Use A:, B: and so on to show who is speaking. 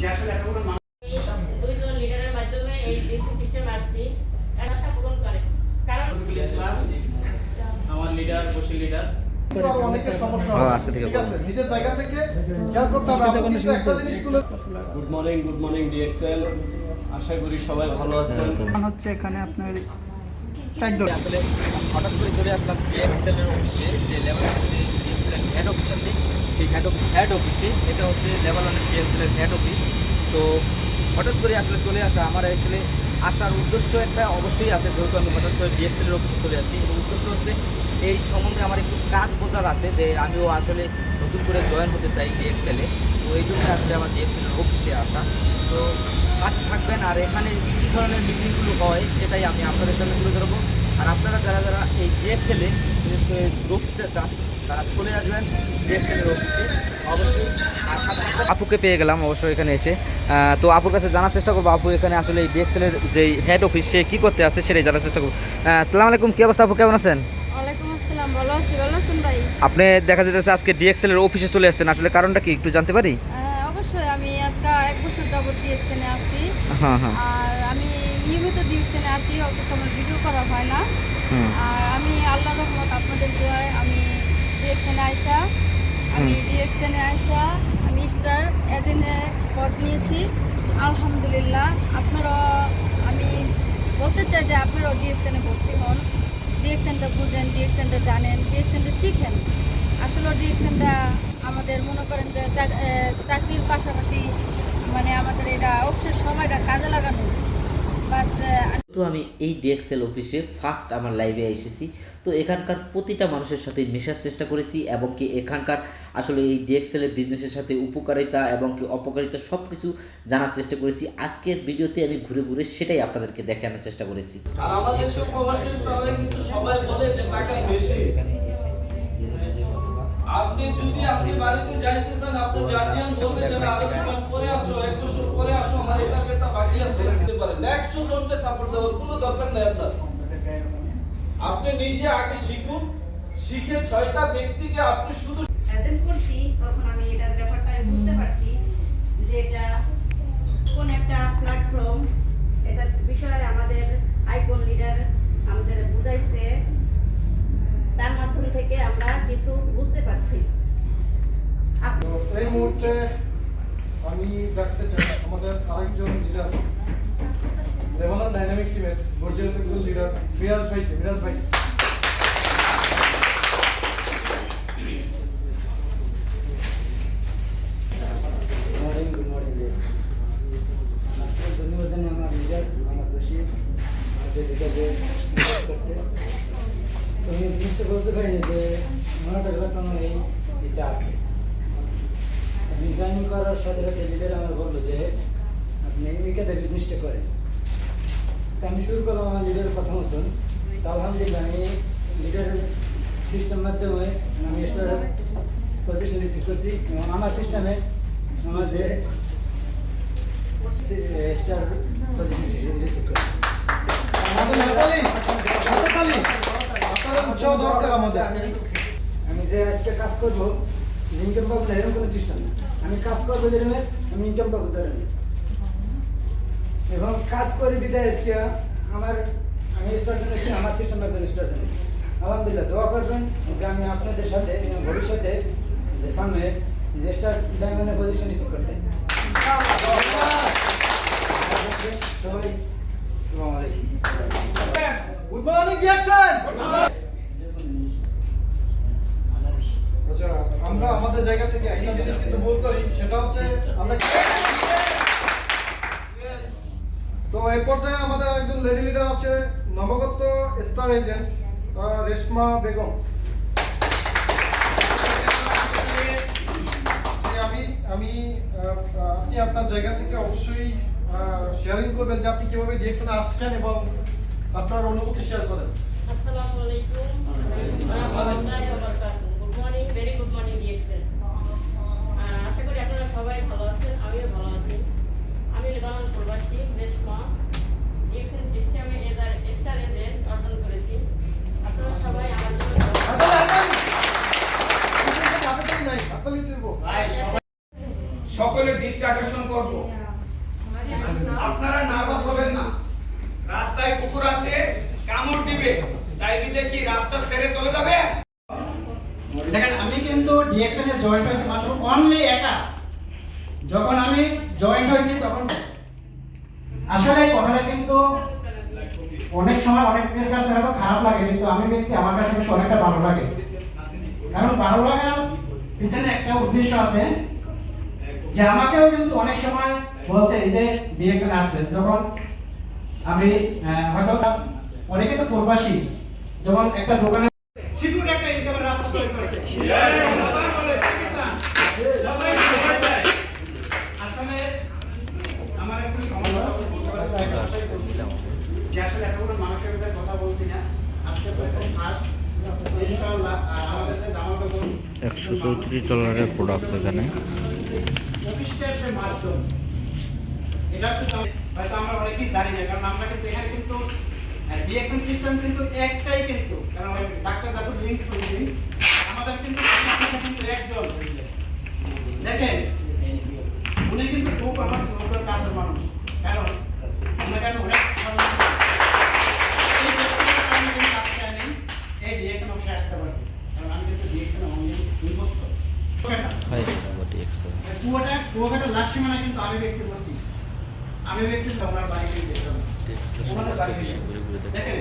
A: যে আসলে এতগুলো
B: দুইজন লিডারের মাধ্যমে এই ডিসি সিস্টেম আসছি তার আশা পূরণ করে। কারণ
A: ইসলাম আমার leader Basir leader
C: good morning good morning DXL আশা করি সবাই ভালো আছেন।
D: হচ্ছে এখানে আপনার চার
E: আসলে হঠাৎ করে চলে আসলাম ডিএক্সএল এর অফিসে যে লেভেল হেড অফিস আছে। সেই হেড অফিস হেড অফিসে এটা হচ্ছে ডিএক্সএল এর হেড অফিস তো হঠাৎ করে আসলে চলে আসা আমার আসলে আসার উদ্দেশ্য একটা অবশ্যই আছে, যেহেতু আমি হঠাৎ করে ডিএক্সএল এর অফিসে চলে আসি। এবং উদ্দেশ্য হচ্ছে এই সম্বন্ধে আমার একটু কাজ বোঝার আছে, যে আমিও আসলে নতুন করে জয়েন হতে চাই ডিএক্সএলে তো এই জন্য আসলে আমার ডিএক্সএল অফিসে আসা। তো সাথে থাকবেন আর এখানে কী ধরনের মিটিংগুলো হয়, সেটাই আমি আপনাদের সামনে তুলে ধরবো। আর আপনারা যারা যারা এই ডিএক্সএলে যোগ দিতে চান তারা চলে আসবেন ডিএক্সএল এর অফিসে অবশ্যই আপুকে পেয়ে গেলাম অবশ্যই এখানে এসে। তো আপুর কাছে জানার চেষ্টা করব আপু এখানে আসলে এই ডিএক্সএল এর যে হেড অফিস সে কী করতে আছে সেটাই জানার চেষ্টা করব। আসসালামু আলাইকুম কী অবস্থা আপু কেমন আছেন?
F: ওয়ালাইকুম আসসালাম ভালো আছি ভালো আছেন ভাই?
E: আপনি দেখা যেতেছে আজকে ডিএক্সএল এর অফিসে চলে আসছেন আসলে কারণটা কি একটু জানতে পারি?
F: হ্যাঁ অবশ্যই আমি আজকে এক বছর যাবত ডিএক্সএনে আসি
E: হ্যাঁ হ্যাঁ।
F: আর আমি আসি অত সময় ভিডিও করা হয় না। আর আমি আল্লাহ রহমত আপনাদের দোয়ায় আমি ডিএক্সএনে আইসা আমি ডিএক্সএনে আইসা আমি স্টার এজেন্টে পদ নিয়েছি। আলহামদুলিল্লাহ আপনারা আমি বলতে চাই যে আপনারাও ডিএক্সএনে ভর্তি হন। ডিএক্সএনটা বুঝেন ডিএক্সএনটা জানেন ডিএক্সএনটা শিখেন। আসলে ডিএক্সএনটা আমাদের মনে করেন যে চাকরির পাশাপাশি মানে আমাদের এটা অবসর সময়টা কাজে লাগানো।
G: তো আমি এই ডিএক্সএল অফিসে ফার্স্ট আমার লাইভে এসেছি। তো এখানকার প্রতিটা মানুষের সাথে মেশার চেষ্টা করেছি এবং কি এখানকার আসলে এই ডিএক্সএল এর বিজনেসের সাথে উপকারিতা এবং কি অপকারিতা সব কিছু জানার চেষ্টা করেছি। আজকের ভিডিওতে আমি ঘুরে ঘুরে সেটাই আপনাদেরকে দেখানোর চেষ্টা করেছি।
C: আর আমাদের যে প্রবাসী তারা কিন্তু সবাই বলে যে টাকা বেশি। আপনি যদি আজকে বাড়িতে যাইতেছেন আপনার গার্ডিয়ান বলবে যে আরও দু মাস পরে আসো এক বছর পরে আসো আমার এটা একটা বাকি আছে দিতে পারেন একশো জনকে সাপোর্ট দেওয়ার কোনো দরকার নেই আপনার। আপনি নিজে আগে শিখুন শিখে ছয়টা ব্যক্তিকে আপনি শুধু
H: অ্যাটেন্ড করছি তখন আমি এটার ব্যাপারটা আমি বুঝতে পারছি যে এটা কোন একটা প্ল্যাটফর্ম এটার বিষয়ে আমাদের আইকন লিডার আমাদের বুঝাইছে। তার মাধ্যমে থেকে আমরা কিছু বুঝতে পারছি।
I: এই মুহূর্তে আমি ডাকতে চাই আমাদের আরেকজন লিডার লেবানন ডাইনামিক টিমের গর্জিয়াস একজন লিডার মিরাজ ভাই মিরাজ ভাই
D: আমি জিনিসটা বলতে পারি যে মনে ঘটনা এই এটা আছে আমি করার সাথে সাথে লিডার আমার বলল যে আপনি এখানে বিজনেসটা করেন। আমি শুরু করলাম আমার লিডারের কথা মতন। আলহামদুলিল্লাহ আমি লিডারের সিস্টেম মাধ্যমে আমি স্টার প্রতিষ্ঠান রিসিভ করছি। এবং আমার সিস্টেমে আমার যে স্টার প্রতিষ্ঠান রিসিভ করছি। আমি যে আজকে কাজ করব ইনকাম পাবো না, এরকম কোনো সিস্টেম না আমি কাজ করব যেরকম আমি ইনকাম পাবো তার এবং কাজ করে দিতে আজকে আমার, আমি স্টার জানিয়েছি আমার সিস্টেম একজন স্টার জানিয়েছি আলহামদুলিল্লাহ, দোয়া করবেন যে আমি আপনাদের সাথে ভবিষ্যতে যে সামনে যে স্টার ডায়মন্ডের পজিশন রিসিভ করতে সবাই, আসসালামু
I: গুড মর্নিং আমাদের জায়গা থেকে একটা জিনিস কিন্তু ভুল করি সেটা হচ্ছে আমরা তো এই পর্যায়ে আমাদের একজন লেডি লিডার আছে নবগত স্টার এজেন্ট রেশমা বেগম। আমি আমি আপনি আপনার জায়গা থেকে অবশ্যই শেয়ারিং করবেন যে আপনি কীভাবে ডিএকশনে আসছেন এবং আপনার অনুভূতি শেয়ার করেন।
B: আসসালামু আলাইকুম। ভেরি গুড মর্নিং ডিএক্সএল আশা করি আপনারা সবাই ভালো আছেন আমিও ভালো আছি। আমি লেবানন প্রবাসী রেশমা ডিএক্সএল সিস্টেমে এদার স্টার এজেন্ট অর্জন করেছি। আপনারা সবাই আমার জন্য
C: সকলের দৃষ্টি আকর্ষণ করব। আপনারা নার্ভাস হবেন না। রাস্তায় কুকুর আছে কামড় দিবে। ডাইবিতে কি রাস্তা ছেড়ে চলে যাবে?
D: দেখেন, আমি কিন্তু ডিএকশনে জয়েন্ট হয়েছি মাত্র অনলি একা। যখন আমি জয়েন্ট হয়েছি তখন আসলে এই কথাটা কিন্তু অনেক সময় অনেকের কাছে হয়তো খারাপ লাগে, কিন্তু আমি ব্যক্তি, আমার কাছে কিন্তু অনেকটা ভালো লাগে। কারণ ভালো লাগার পিছনে একটা উদ্দেশ্য আছে যে আমাকেও কিন্তু অনেক সময় বলছে, এই যে ডিএকশন আসছে, যখন আমি হয়তো অনেকে তো প্রবাসী, যখন একটা দোকানে সিকিউর একটা ইনকামের রাস্তা যে আসলে এতগুলো মানুষের কথা বলছি না আজকে প্রথম ফার্স্ট ইনশাআল্লাহ আমাদের যে জামা কাপড়
G: একশো চৌত্রিশ ডলারের প্রোডাক্ট এখানে।
D: এটা তো হয়তো আমরা অনেকেই জানি না, কারণ আমরা কিন্তু কিন্তু ডিএকশন সিস্টেম কিন্তু একটাই কিন্তু। কারণ ডাক্তার দাদু লিঙ্কস করেছি আমাদের কিন্তু একজন। দেখেন উনি কিন্তু খুব আমার সুন্দর কাছের মানুষ। কারণ আমি অনেক এই ব্যক্তিগত কারণে কিন্তু আজকে আমি এই ডিএকশন অফিসে আসতে পারছি। কারণ আমি কিন্তু ডিএকশন অনলি দুই বছর কুয়াটা কুয়াকাটার লাস্ট সীমানা কিন্তু আমি ব্যক্তি করছি। আমি ব্যক্তি তো আমার যেতাম। দেখেন